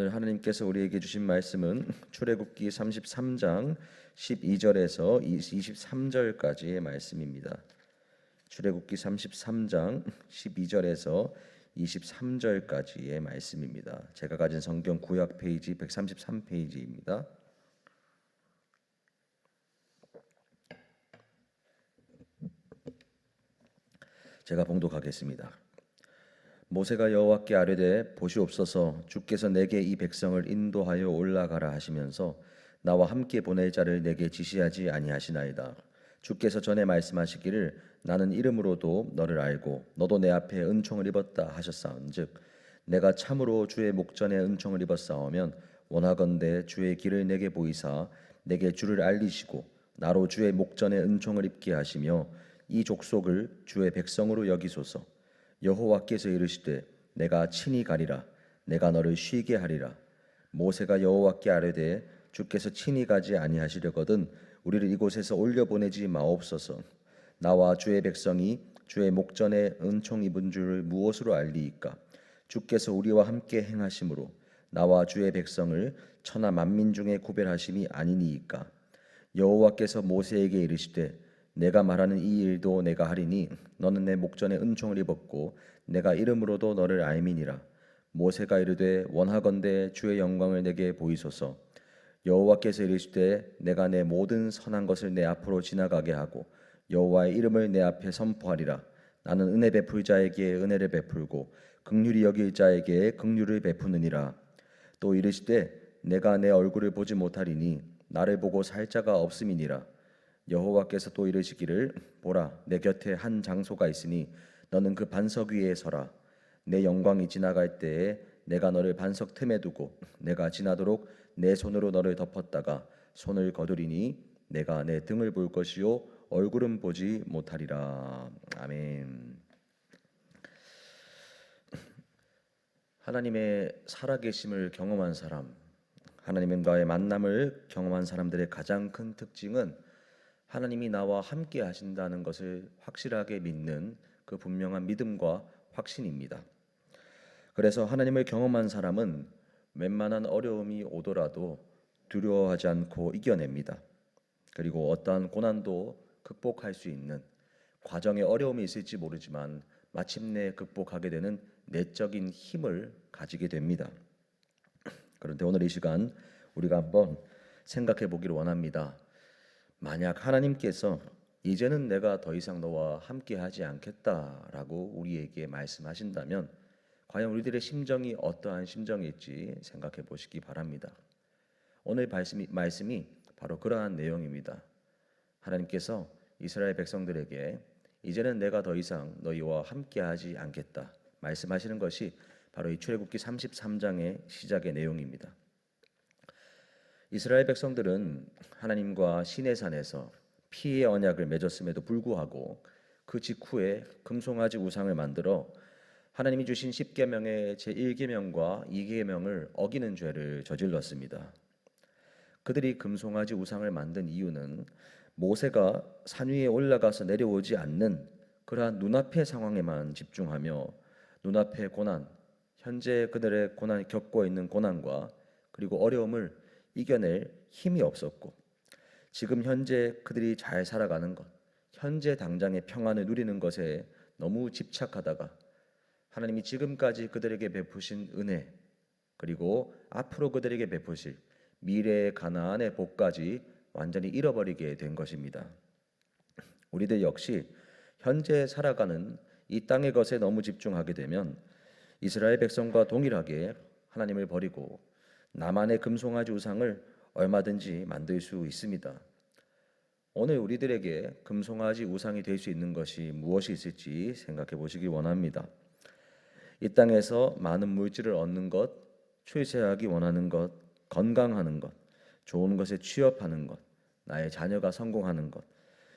오늘 하나님께서 우리에게 주신 말씀은 출애굽기 33장 12절에서 23절까지의 말씀입니다. 출애굽기 33장 12절에서 23절까지의 말씀입니다. 제가 가진 성경 구약 페이지 133페이지입니다. 제가 봉독하겠습니다. 모세가 여호와께 아뢰되 보시옵소서 주께서 내게 이 백성을 인도하여 올라가라 하시면서 나와 함께 보낼 자를 내게 지시하지 아니하시나이다. 주께서 전에 말씀하시기를 나는 이름으로도 너를 알고 너도 내 앞에 은총을 입었다 하셨사온즉 내가 참으로 주의 목전에 은총을 입었사오면 원하건대 주의 길을 내게 보이사 내게 주를 알리시고 나로 주의 목전에 은총을 입게 하시며 이 족속을 주의 백성으로 여기소서 여호와께서 이르시되 내가 친히 가리라. 내가 너를 쉬게 하리라. 모세가 여호와께 아뢰되 주께서 친히 가지 아니하시려거든 우리를 이곳에서 올려 보내지 마옵소서. 나와 주의 백성이 주의 목전에 은총 입은 줄을 무엇으로 알리이까? 주께서 우리와 함께 행하심으로 나와 주의 백성을 천하 만민 중에 구별하심이 아니니이까? 여호와께서 모세에게 이르시되 내가 말하는 이 일도 내가 하리니 너는 내 목전에 은총을 입었고 내가 이름으로도 너를 알미니라. 모세가 이르되 원하건대 주의 영광을 내게 보이소서. 여호와께서 이르시되 내가 내 모든 선한 것을 내 앞으로 지나가게 하고 여호와의 이름을 내 앞에 선포하리라. 나는 은혜 베풀 자에게 은혜를 베풀고 극률이 여길 자에게 극률을 베푸느니라. 또 이르시되 내가 내 얼굴을 보지 못하리니 나를 보고 살 자가 없음이니라 여호와께서 또 이르시기를 보라 내 곁에 한 장소가 있으니 너는 그 반석 위에 서라. 내 영광이 지나갈 때에 내가 너를 반석 틈에 두고 내가 지나도록 내 손으로 너를 덮었다가 손을 거두리니 내가 내 등을 볼 것이요 얼굴은 보지 못하리라. 아멘. 하나님의 살아계심을 경험한 사람 하나님과의 만남을 경험한 사람들의 가장 큰 특징은 하나님이 나와 함께 하신다는 것을 확실하게 믿는 그 분명한 믿음과 확신입니다. 그래서 하나님을 경험한 사람은 웬만한 어려움이 오더라도 두려워하지 않고 이겨냅니다. 그리고 어떠한 고난도 극복할 수 있는 과정에 어려움이 있을지 모르지만 마침내 극복하게 되는 내적인 힘을 가지게 됩니다. 그런데 오늘 이 시간 우리가 한번 생각해 보기를 원합니다. 만약 하나님께서 이제는 내가 더 이상 너와 함께 하지 않겠다라고 우리에게 말씀하신다면 과연 우리들의 심정이 어떠한 심정일지 생각해 보시기 바랍니다. 오늘 말씀이, 말씀이 바로 그러한 내용입니다. 하나님께서 이스라엘 백성들에게 이제는 내가 더 이상 너희와 함께 하지 않겠다 말씀하시는 것이 바로 이 출애굽기 33장의 시작의 내용입니다. 이스라엘 백성들은 하나님과 시내 산에서 피의 언약을 맺었음에도 불구하고 그 직후에 금송아지 우상을 만들어 하나님이 주신 10계명의 제1계명과 2계명을 어기는 죄를 저질렀습니다. 그들이 금송아지 우상을 만든 이유는 모세가 산 위에 올라가서 내려오지 않는 그러한 눈앞의 상황에만 집중하며 눈앞의 고난, 현재 그들의 고난 겪고 있는 고난과 그리고 어려움을 이겨낼 힘이 없었고 지금 현재 그들이 잘 살아가는 것, 현재 당장의 평안을 누리는 것에 너무 집착하다가 하나님이 지금까지 그들에게 베푸신 은혜 그리고 앞으로 그들에게 베푸실 미래의 가나안의 복까지 완전히 잃어버리게 된 것입니다. 우리들 역시 현재 살아가는 이 땅의 것에 너무 집중하게 되면 이스라엘 백성과 동일하게 하나님을 버리고 나만의 금송아지 우상을 얼마든지 만들 수 있습니다. 오늘 우리들에게 금송아지 우상이 될 수 있는 것이 무엇이 있을지 생각해 보시기 원합니다. 이 땅에서 많은 물질을 얻는 것, 출세하기 원하는 것, 건강하는 것, 좋은 것에 취업하는 것, 나의 자녀가 성공하는 것,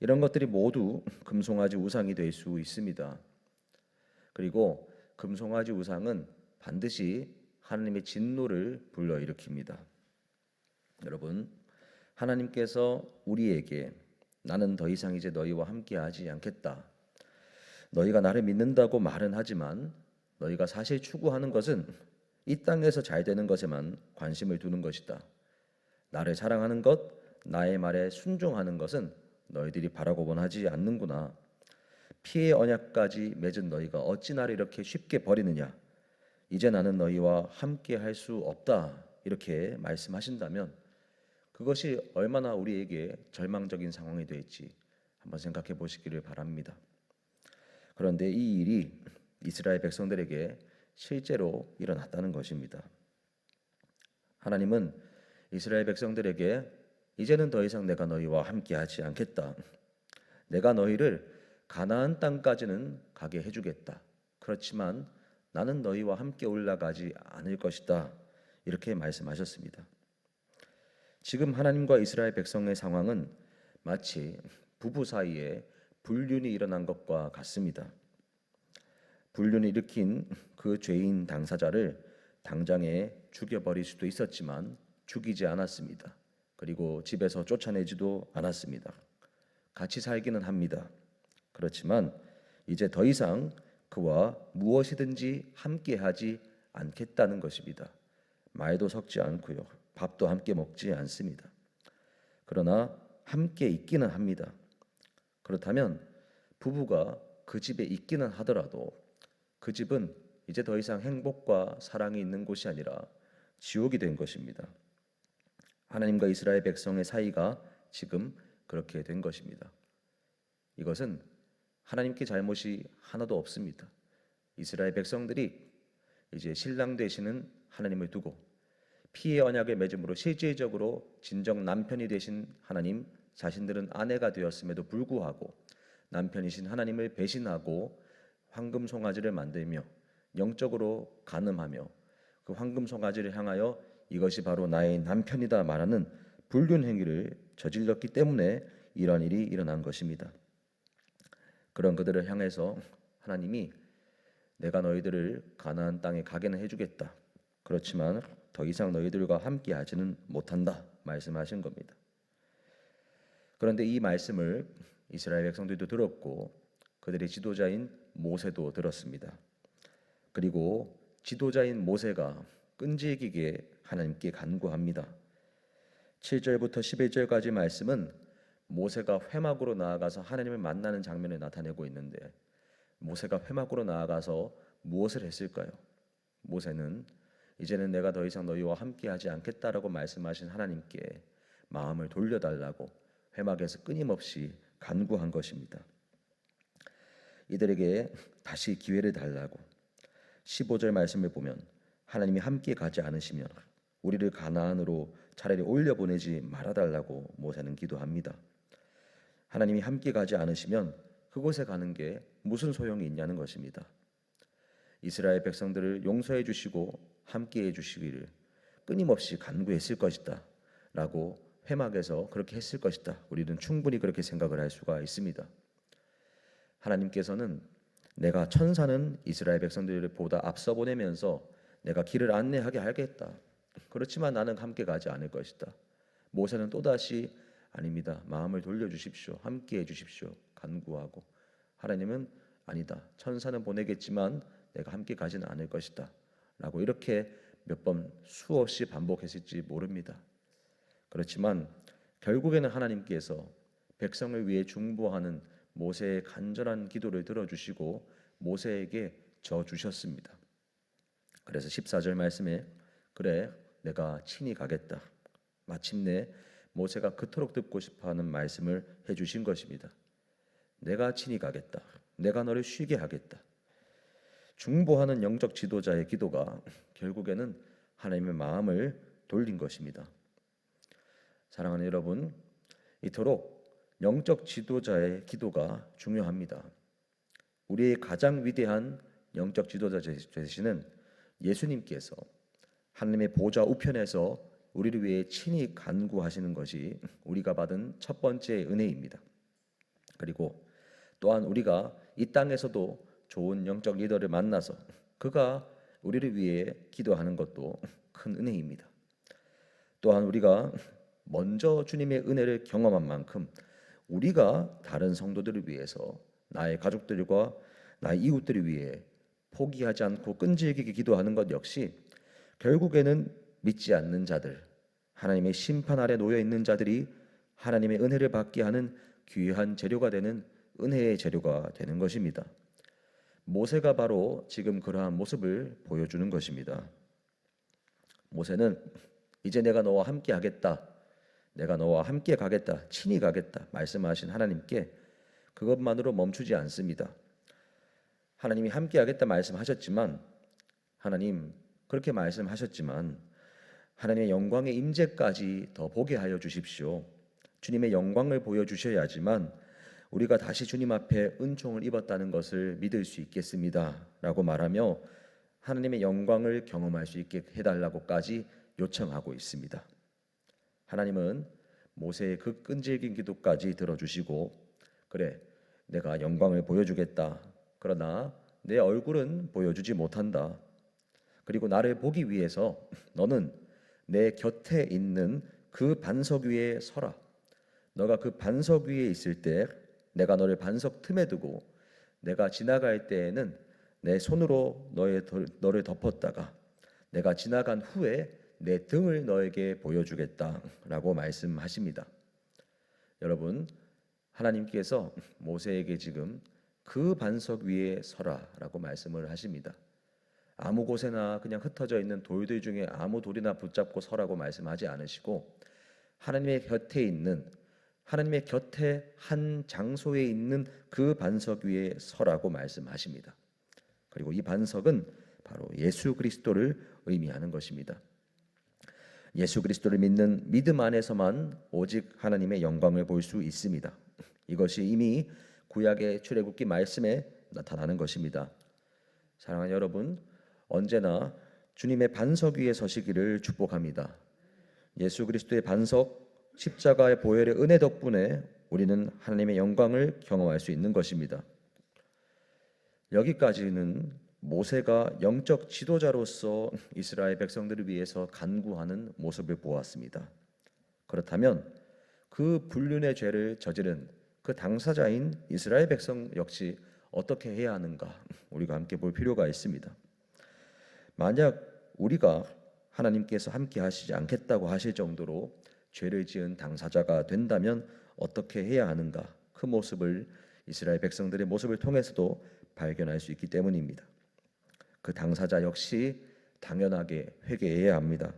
이런 것들이 모두 금송아지 우상이 될 수 있습니다. 그리고 금송아지 우상은 반드시 하나님의 진노를 불러일으킵니다. 여러분, 하나님께서 우리에게 나는 더 이상 이제 너희와 함께 하지 않겠다. 너희가 나를 믿는다고 말은 하지만 너희가 사실 추구하는 것은 이 땅에서 잘 되는 것에만 관심을 두는 것이다. 나를 사랑하는 것, 나의 말에 순종하는 것은 너희들이 바라고만 하지 않는구나. 피의 언약까지 맺은 너희가 어찌 나를 이렇게 쉽게 버리느냐? 이제 나는 너희와 함께 할 수 없다. 이렇게 말씀하신다면 그것이 얼마나 우리에게 절망적인 상황이 될지 한번 생각해 보시기를 바랍니다. 그런데 이 일이 이스라엘 백성들에게 실제로 일어났다는 것입니다. 하나님은 이스라엘 백성들에게 이제는 더 이상 내가 너희와 함께 하지 않겠다. 내가 너희를 가나안 땅까지는 가게 해 주겠다. 그렇지만 나는 너희와 함께 올라가지 않을 것이다. 이렇게 말씀하셨습니다. 지금 하나님과 이스라엘 백성의 상황은 마치 부부 사이에 불륜이 일어난 것과 같습니다. 불륜을 일으킨 그 죄인 당사자를 당장에 죽여버릴 수도 있었지만 죽이지 않았습니다. 그리고 집에서 쫓아내지도 않았습니다. 같이 살기는 합니다. 그렇지만 이제 더 이상 그와 무엇이든지 함께하지 않겠다는 것입니다. 말도 섞지 않고요. 밥도 함께 먹지 않습니다. 그러나 함께 있기는 합니다. 그렇다면 부부가 그 집에 있기는 하더라도 그 집은 이제 더 이상 행복과 사랑이 있는 곳이 아니라 지옥이 된 것입니다. 하나님과 이스라엘 백성의 사이가 지금 그렇게 된 것입니다. 이것은 하나님께 잘못이 하나도 없습니다. 이스라엘 백성들이 이제 신랑 되시는 하나님을 두고 피의 언약을 맺음으로 실질적으로 진정 남편이 되신 하나님 자신들은 아내가 되었음에도 불구하고 남편이신 하나님을 배신하고 황금 송아지를 만들며 영적으로 간음하며 그 황금 송아지를 향하여 이것이 바로 나의 남편이다 말하는 불륜 행위를 저질렀기 때문에 이러한 일이 일어난 것입니다. 그런 그들을 향해서 하나님이 내가 너희들을 가나안 땅에 가게는 해주겠다. 그렇지만 더 이상 너희들과 함께 하지는 못한다 말씀하신 겁니다. 그런데 이 말씀을 이스라엘 백성들도 들었고 그들의 지도자인 모세도 들었습니다. 그리고 지도자인 모세가 끈질기게 하나님께 간구합니다. 7절부터 11절까지 말씀은 모세가 회막으로 나아가서 하나님을 만나는 장면을 나타내고 있는데 모세가 회막으로 나아가서 무엇을 했을까요? 모세는 이제는 내가 더 이상 너희와 함께하지 않겠다라고 말씀하신 하나님께 마음을 돌려달라고 회막에서 끊임없이 간구한 것입니다. 이들에게 다시 기회를 달라고 15절 말씀을 보면 하나님이 함께 가지 않으시면 우리를 가나안으로 차라리 올려 보내지 말아 달라고 모세는 기도합니다. 하나님이 함께 가지 않으시면 그곳에 가는 게 무슨 소용이 있냐는 것입니다. 이스라엘 백성들을 용서해 주시고 함께 해 주시기를 끊임없이 간구했을 것이다. 라고 회막에서 그렇게 했을 것이다. 우리는 충분히 그렇게 생각을 할 수가 있습니다. 하나님께서는 내가 천사는 이스라엘 백성들을 보다 앞서 보내면서 내가 길을 안내하게 하겠다. 그렇지만 나는 함께 가지 않을 것이다. 모세는 또다시 아닙니다. 마음을 돌려 주십시오. 함께 해 주십시오. 간구하고 하나님은 아니다. 천사는 보내겠지만 내가 함께 가지는 않을 것이다. 라고 이렇게 몇 번 수없이 반복했을지 모릅니다. 그렇지만 결국에는 하나님께서 백성을 위해 중보하는 모세의 간절한 기도를 들어주시고 모세에게 져 주셨습니다. 그래서 14절 말씀에 그래 내가 친히 가겠다. 마침내 모세가 그토록 듣고 싶어하는 말씀을 해주신 것입니다. 내가 친히 가겠다. 내가 너를 쉬게 하겠다. 중보하는 영적 지도자의 기도가 결국에는 하나님의 마음을 돌린 것입니다. 사랑하는 여러분, 이토록 영적 지도자의 기도가 중요합니다. 우리의 가장 위대한 영적 지도자 되시는 예수님께서 하나님의 보좌 우편에서 우리를 위해 친히 간구하시는 것이 우리가 받은 첫 번째 은혜입니다. 그리고 또한 우리가 이 땅에서도 좋은 영적 리더를 만나서 그가 우리를 위해 기도하는 것도 큰 은혜입니다. 또한 우리가 먼저 주님의 은혜를 경험한 만큼 우리가 다른 성도들을 위해서 나의 가족들과 나의 이웃들을 위해 포기하지 않고 끈질기게 기도하는 것 역시 결국에는 믿지 않는 자들, 하나님의 심판 아래 놓여 있는 자들이 하나님의 은혜를 받게 하는 귀한 재료가 되는 은혜의 재료가 되는 것입니다. 모세가 바로 지금 그러한 모습을 보여주는 것입니다. 모세는 이제 내가 너와 함께 하겠다. 내가 너와 함께 가겠다. 친히 가겠다. 말씀하신 하나님께 그것만으로 멈추지 않습니다. 하나님이 함께 하겠다 말씀하셨지만 하나님 그렇게 말씀하셨지만 하나님의 영광의 임재까지 더 보게 하여 주십시오. 주님의 영광을 보여 주셔야지만 우리가 다시 주님 앞에 은총을 입었다는 것을 믿을 수 있겠습니다라고 말하며 하나님의 영광을 경험할 수 있게 해 달라고까지 요청하고 있습니다. 하나님은 모세의 그 끈질긴 기도까지 들어주시고 그래 내가 영광을 보여주겠다. 그러나 내 얼굴은 보여주지 못한다. 그리고 나를 보기 위해서 너는 내 곁에 있는 그 반석 위에 서라. 너가 그 반석 위에 있을 때 내가 너를 반석 틈에 두고 내가 지나갈 때에는 내 손으로 너의 너를 덮었다가 내가 지나간 후에 내 등을 너에게 보여주겠다라고 말씀하십니다. 여러분 하나님께서 모세에게 지금 그 반석 위에 서라라고 말씀을 하십니다. 아무 곳에나 그냥 흩어져 있는 돌들 중에 아무 돌이나 붙잡고 서라고 말씀하지 않으시고 하나님의 곁에 있는 하나님의 곁에 한 장소에 있는 그 반석 위에 서라고 말씀하십니다. 그리고 이 반석은 바로 예수 그리스도를 의미하는 것입니다. 예수 그리스도를 믿는 믿음 안에서만 오직 하나님의 영광을 볼 수 있습니다. 이것이 이미 구약의 출애굽기 말씀에 나타나는 것입니다. 사랑하는 여러분, 언제나 주님의 반석 위에 서시기를 축복합니다. 예수 그리스도의 반석 십자가의 보혈의 은혜 덕분에 우리는 하나님의 영광을 경험할 수 있는 것입니다. 여기까지는 모세가 영적 지도자로서 이스라엘 백성들을 위해서 간구하는 모습을 보았습니다. 그렇다면 그 불륜의 죄를 저지른 그 당사자인 이스라엘 백성 역시 어떻게 해야 하는가 우리가 함께 볼 필요가 있습니다. 만약 우리가 하나님께서 함께 하시지 않겠다고 하실 정도로 죄를 지은 당사자가 된다면 어떻게 해야 하는가 그 모습을 이스라엘 백성들의 모습을 통해서도 발견할 수 있기 때문입니다. 그 당사자 역시 당연하게 회개해야 합니다.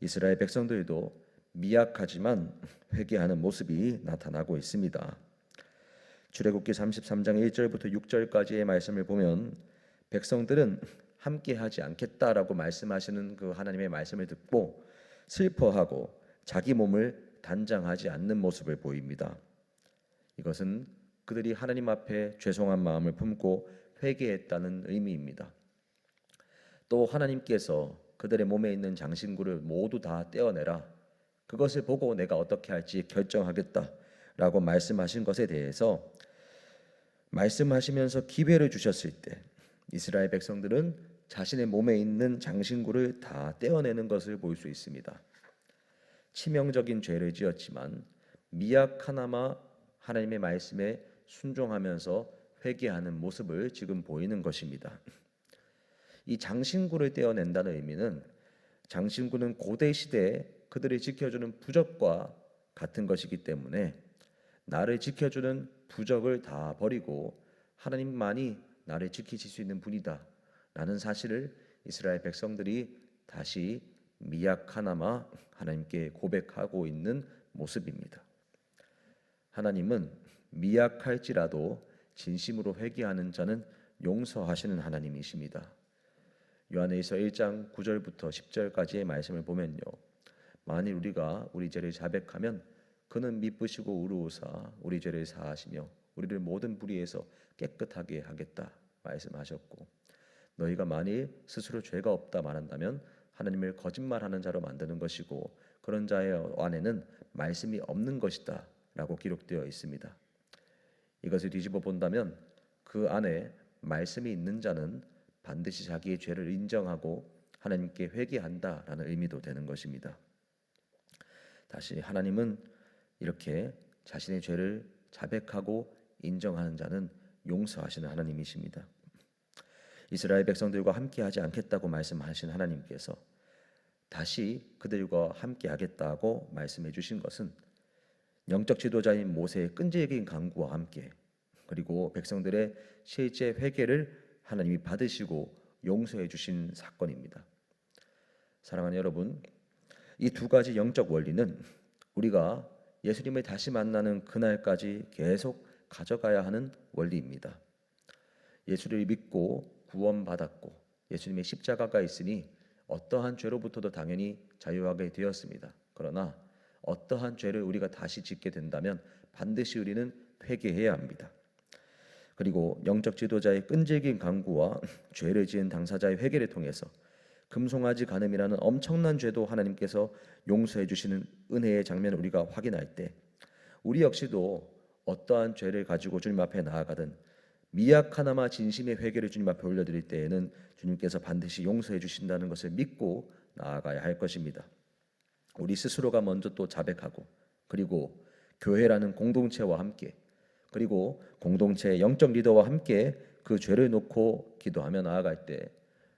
이스라엘 백성들도 미약하지만 회개하는 모습이 나타나고 있습니다. 출애굽기 33장 1절부터 6절까지의 말씀을 보면 백성들은 함께 하지 않겠다라고 말씀하시는 그 하나님의 말씀을 듣고 슬퍼하고 자기 몸을 단장하지 않는 모습을 보입니다. 이것은 그들이 하나님 앞에 죄송한 마음을 품고 회개했다는 의미입니다. 또 하나님께서 그들의 몸에 있는 장신구를 모두 다 떼어내라. 그것을 보고 내가 어떻게 할지 결정하겠다라고 말씀하신 것에 대해서 말씀하시면서 기회를 주셨을 때 이스라엘 백성들은 자신의 몸에 있는 장신구를 다 떼어내는 것을 볼 수 있습니다. 치명적인 죄를 지었지만 미약하나마 하나님의 말씀에 순종하면서 회개하는 모습을 지금 보이는 것입니다. 이 장신구를 떼어낸다는 의미는 장신구는 고대 시대에 그들을 지켜주는 부적과 같은 것이기 때문에 나를 지켜주는 부적을 다 버리고 하나님만이 나를 지키실 수 있는 분이다 라는 사실을 이스라엘 백성들이 다시 미약하나마 하나님께 고백하고 있는 모습입니다. 하나님은 미약할지라도 진심으로 회개하는 자는 용서하시는 하나님이십니다. 요한에서 1장 9절부터 10절까지의 말씀을 보면요. 만일 우리가 우리 죄를 자백하면 그는 미쁘시고 우루우사 우리 죄를 사하시며 우리를 모든 불의에서 깨끗하게 하겠다 말씀하셨고 너희가 만일 스스로 죄가 없다 말한다면 하나님을 거짓말하는 자로 만드는 것이고 그런 자의 안에는 말씀이 없는 것이다라고 기록되어 있습니다. 이것을 뒤집어 본다면 그 안에 말씀이 있는 자는 반드시 자기의 죄를 인정하고 하나님께 회개한다라는 의미도 되는 것입니다. 다시 하나님은 이렇게 자신의 죄를 자백하고 인정하는 자는 용서하시는 하나님이십니다. 이스라엘 백성들과 함께 하지 않겠다고 말씀하신 하나님께서 다시 그들과 함께 하겠다고 말씀해 주신 것은 영적 지도자인 모세의 끈질긴 강구와 함께 그리고 백성들의 실제 회개를 하나님이 받으시고 용서해 주신 사건입니다. 사랑하는 여러분, 이 두 가지 영적 원리는 우리가 예수님을 다시 만나는 그날까지 계속 가져가야 하는 원리입니다. 예수를 믿고 구원받았고 예수님의 십자가가 있으니 어떠한 죄로부터도 당연히 자유하게 되었습니다. 그러나 어떠한 죄를 우리가 다시 짓게 된다면 반드시 우리는 회개해야 합니다. 그리고 영적 지도자의 끈질긴 강구와 죄를 지은 당사자의 회개를 통해서 금송아지 간음이라는 엄청난 죄도 하나님께서 용서해 주시는 은혜의 장면을 우리가 확인할 때 우리 역시도 어떠한 죄를 가지고 주님 앞에 나아가든 미약 하나마 진심의 회개를 주님 앞에 올려드릴 때에는 주님께서 반드시 용서해 주신다는 것을 믿고 나아가야 할 것입니다. 우리 스스로가 먼저 또 자백하고 그리고 교회라는 공동체와 함께 그리고 공동체의 영적 리더와 함께 그 죄를 놓고 기도하며 나아갈 때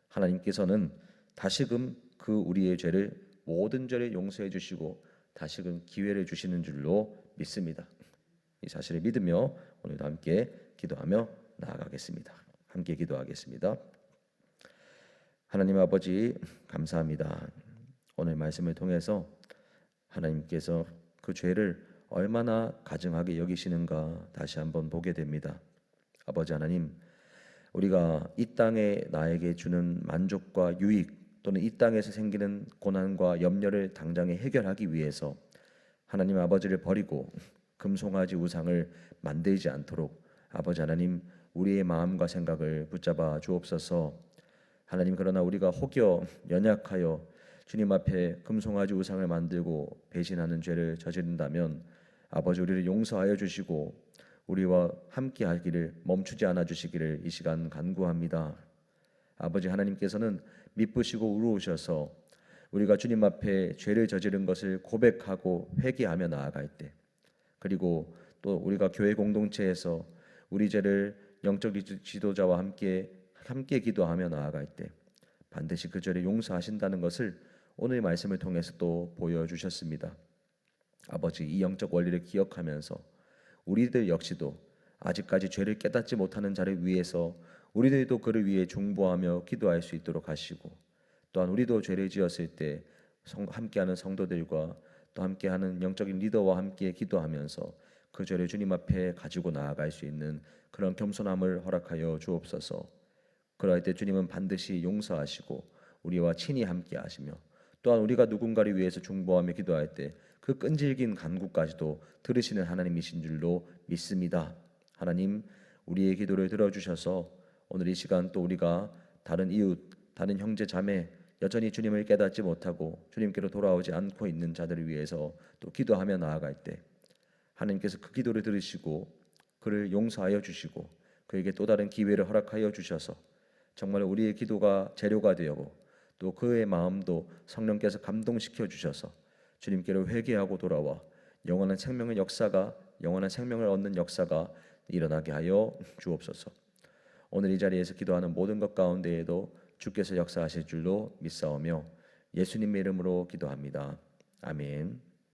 하나님께서는 다시금 그 우리의 죄를 모든 죄를 용서해 주시고 다시금 기회를 주시는 줄로 믿습니다. 이 사실을 믿으며 오늘도 함께 기도하며 나아가겠습니다. 함께 기도하겠습니다. 하나님 아버지 감사합니다. 오늘 말씀을 통해서 하나님께서 그 죄를 얼마나 가증하게 여기시는가 다시 한번 보게 됩니다. 아버지 하나님, 우리가 이 땅에 나에게 주는 만족과 유익 또는 이 땅에서 생기는 고난과 염려를 당장에 해결하기 위해서 하나님 아버지를 버리고 금송아지 우상을 만들지 않도록 아버지 하나님 우리의 마음과 생각을 붙잡아 주옵소서. 하나님 그러나 우리가 혹여 연약하여 주님 앞에 금송아지 우상을 만들고 배신하는 죄를 저지른다면 아버지 우리를 용서하여 주시고 우리와 함께 하기를 멈추지 않아 주시기를 이 시간 간구합니다. 아버지 하나님께서는 미쁘시고 의로우셔서 우리가 주님 앞에 죄를 저지른 것을 고백하고 회개하며 나아갈 때 그리고 또 우리가 교회 공동체에서 우리 죄를 영적 지도자와 함께 함께 기도하며 나아갈 때 반드시 그 죄를 용서하신다는 것을 오늘 말씀을 통해서 또 보여주셨습니다. 아버지 이 영적 원리를 기억하면서 우리들 역시도 아직까지 죄를 깨닫지 못하는 자를 위해서 우리들도 그를 위해 중보하며 기도할 수 있도록 하시고 또한 우리도 죄를 지었을 때 함께하는 성도들과 또 함께하는 영적인 리더와 함께 기도하면서 그 죄를 주님 앞에 가지고 나아갈 수 있는 그런 겸손함을 허락하여 주옵소서. 그럴 때 주님은 반드시 용서하시고 우리와 친히 함께 하시며 또한 우리가 누군가를 위해서 중보하며 기도할 때 그 끈질긴 간구까지도 들으시는 하나님이신 줄로 믿습니다. 하나님 우리의 기도를 들어주셔서 오늘 이 시간 또 우리가 다른 이웃, 다른 형제 자매 여전히 주님을 깨닫지 못하고 주님께로 돌아오지 않고 있는 자들을 위해서 또 기도하며 나아갈 때 하나님께서 그 기도를 들으시고 그를 용서하여 주시고 그에게 또 다른 기회를 허락하여 주셔서 정말 우리의 기도가 재료가 되고 또 그의 마음도 성령께서 감동시켜 주셔서 주님께로 회개하고 돌아와 영원한 생명의 역사가 영원한 생명을 얻는 역사가 일어나게 하여 주옵소서. 오늘 이 자리에서 기도하는 모든 것 가운데에도 주께서 역사하실 줄로 믿사오며 예수님의 이름으로 기도합니다. 아멘.